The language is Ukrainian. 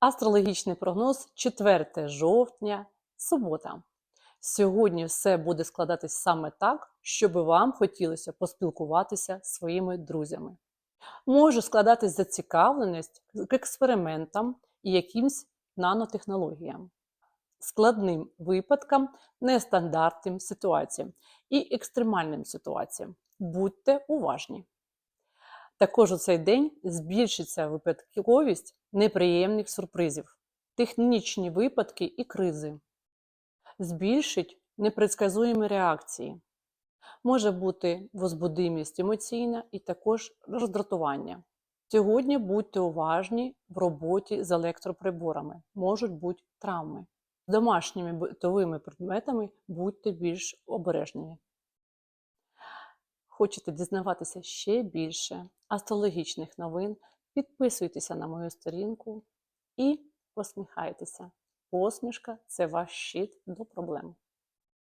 Астрологічний прогноз 4 жовтня, субота. Сьогодні все буде складатись саме так, щоб вам хотілося поспілкуватися зі своїми друзями. Може складатись зацікавленість к експериментам і якимсь нанотехнологіям, складним випадкам, нестандартним ситуаціям і екстремальним ситуаціям. Будьте уважні. Також у цей день збільшиться випадковість неприємних сюрпризів, технічні випадки і кризи. Збільшить непредсказуємі реакції. Може бути возбудимість емоційна і також роздратування. Сьогодні будьте уважні в роботі з електроприборами, можуть бути травми. З домашніми битовими предметами будьте більш обережні. Хочете дізнаватися ще більше астрологічних новин, підписуйтеся на мою сторінку і посміхайтеся. Посмішка це ваш щит до проблем.